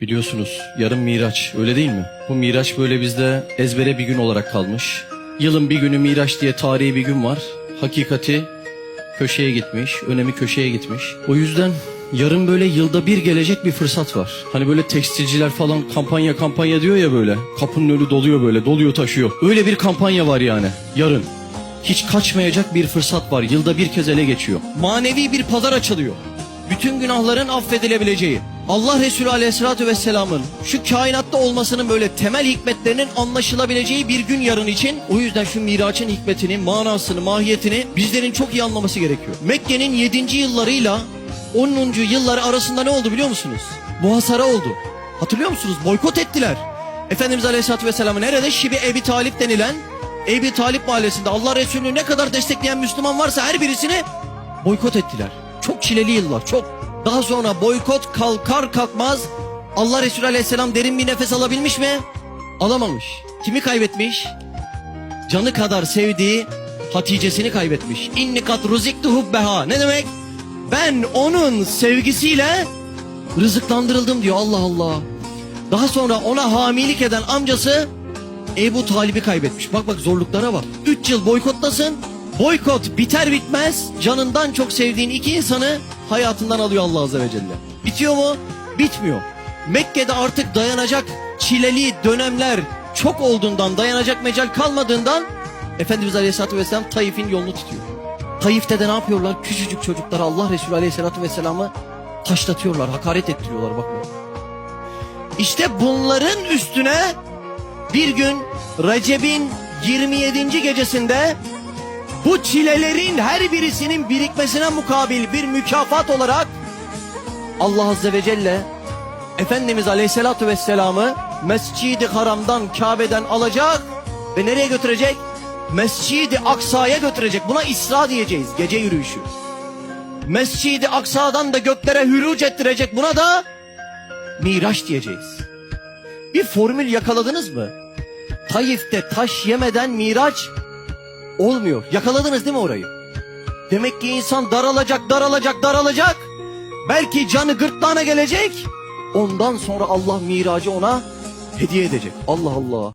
Biliyorsunuz yarın Miraç öyle değil mi? Bu Miraç böyle bizde ezbere bir gün olarak kalmış. Yılın bir günü Miraç diye tarihi bir gün var. Hakikati köşeye gitmiş, önemi köşeye gitmiş. O yüzden yarın böyle yılda bir gelecek bir fırsat var. Hani böyle tekstilciler falan kampanya kampanya diyor ya böyle. Kapının önü doluyor böyle, doluyor taşıyor. Öyle bir kampanya var yani yarın. Hiç kaçmayacak bir fırsat var. Yılda bir kez ele geçiyor. Manevi bir pazar açılıyor. Bütün günahların affedilebileceği. Allah Resulü Aleyhisselatü Vesselam'ın şu kainatta olmasının böyle temel hikmetlerinin anlaşılabileceği bir gün yarın için. O yüzden şu Miraç'ın hikmetini, manasını, mahiyetini bizlerin çok iyi anlaması gerekiyor. Mekke'nin 7. yıllarıyla 10. yılları arasında ne oldu biliyor musunuz? Muhasara oldu. Hatırlıyor musunuz? Boykot ettiler. Efendimiz Aleyhisselatü Vesselam'ı nerede? Şibi Ebi Talip denilen Ebi Talip mahallesinde Allah Resulü'nü ne kadar destekleyen Müslüman varsa her birisini boykot ettiler. Çok çileli yıllar çok. Daha sonra boykot kalkar kalkmaz Allah Resulü Aleyhisselam derin bir nefes alabilmiş mi? Alamamış. Kimi kaybetmiş? Canı kadar sevdiği Hatice'sini kaybetmiş. İnni kat ruziktu hubbeha. Ne demek? Ben onun sevgisiyle rızıklandırıldım diyor Allah Allah. Daha sonra ona hamilik eden amcası Ebu Talib'i kaybetmiş. Bak bak zorluklara bak. 3 yıl boykottasın. Boykot biter bitmez canından çok sevdiğin iki insanı hayatından alıyor Allah Azze ve Celle. Bitiyor mu? Bitmiyor. Mekke'de artık dayanacak çileli dönemler çok olduğundan dayanacak mecal kalmadığından Efendimiz Aleyhisselatü Vesselam Taif'in yolunu tutuyor. Taif'te de ne yapıyorlar? Küçücük çocuklara Allah Resulü Aleyhisselatü Vesselam'ı taşlatıyorlar, hakaret ettiriyorlar bakın. İşte bunların üstüne bir gün Recep'in 27. gecesinde bu çilelerin her birisinin birikmesine mukabil bir mükafat olarak Allah Azze ve Celle Efendimiz Aleyhisselatü Vesselam'ı Mescid-i Haram'dan Kabe'den alacak ve nereye götürecek? Mescid-i Aksa'ya götürecek. Buna İsra diyeceğiz. Gece yürüyüşü. Mescid-i Aksa'dan da göklere hüruc ettirecek. Buna da Miraç diyeceğiz. Bir formül yakaladınız mı? Taif'te taş yemeden Miraç olmuyor. Yakaladınız değil mi orayı? Demek ki insan daralacak, daralacak, daralacak. Belki canı gırtlağına gelecek. Ondan sonra Allah miracı ona hediye edecek. Allah Allah.